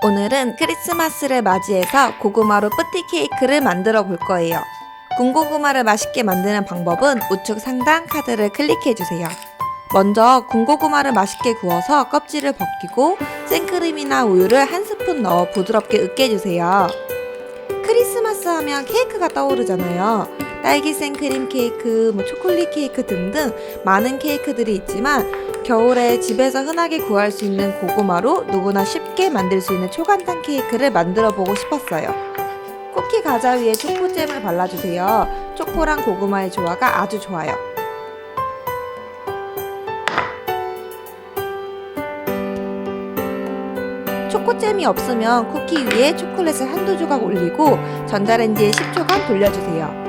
오늘은 크리스마스를 맞이해서 고구마로 뿌띠 케이크를 만들어 볼 거예요. 군고구마를 맛있게 만드는 방법은 우측 상단 카드를 클릭해 주세요. 먼저 군고구마를 맛있게 구워서 껍질을 벗기고 생크림이나 우유를 한 스푼 넣어 부드럽게 으깨주세요. 크리스마스 하면 케이크가 떠오르잖아요. 딸기 생크림 케이크, 뭐 초콜릿 케이크 등등 많은 케이크들이 있지만 겨울에 집에서 흔하게 구할 수 있는 고구마로 누구나 쉽게 만들 수 있는 초간단 케이크를 만들어 보고 싶었어요. 쿠키 과자 위에 초코잼을 발라주세요. 초코랑 고구마의 조화가 아주 좋아요. 초코잼이 없으면 쿠키 위에 초콜릿을 한두 조각 올리고 전자레인지에 10초간 돌려주세요.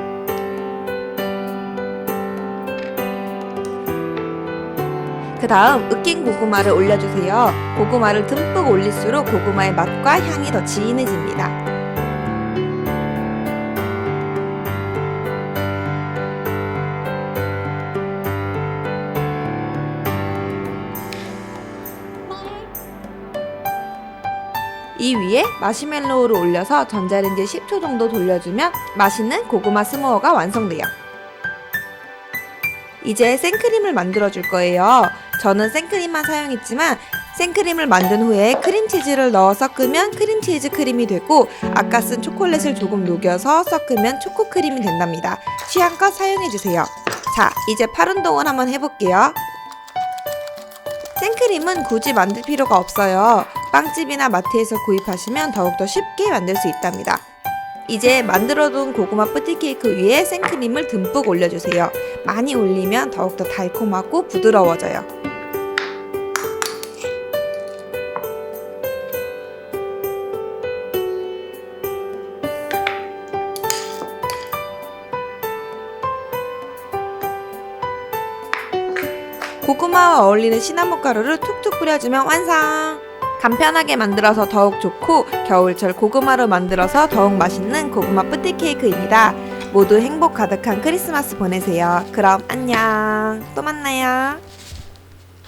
그 다음 으깬 고구마를 올려주세요. 고구마를 듬뿍 올릴수록 고구마의 맛과 향이 더 진해집니다. 이 위에 마시멜로우를 올려서 전자레인지에 10초 정도 돌려주면 맛있는 고구마 스모어가 완성돼요. 이제 생크림을 만들어 줄 거예요. 저는 생크림만 사용했지만 생크림을 만든 후에 크림치즈를 넣어 섞으면 크림치즈 크림이 되고 아까 쓴 초콜릿을 조금 녹여서 섞으면 초코크림이 된답니다. 취향껏 사용해 주세요. 자, 이제 팔 운동을 한번 해볼게요. 생크림은 굳이 만들 필요가 없어요. 빵집이나 마트에서 구입하시면 더욱더 쉽게 만들 수 있답니다. 이제 만들어둔 고구마 뿌띠케이크 위에 생크림을 듬뿍 올려주세요. 많이 올리면 더욱더 달콤하고 부드러워져요. 고구마와 어울리는 시나몬 가루를 툭툭 뿌려주면 완성! 간편하게 만들어서 더욱 좋고 겨울철 고구마로 만들어서 더욱 맛있는 고구마 뿌띠 케이크입니다. 모두 행복 가득한 크리스마스 보내세요. 그럼 안녕. 또 만나요.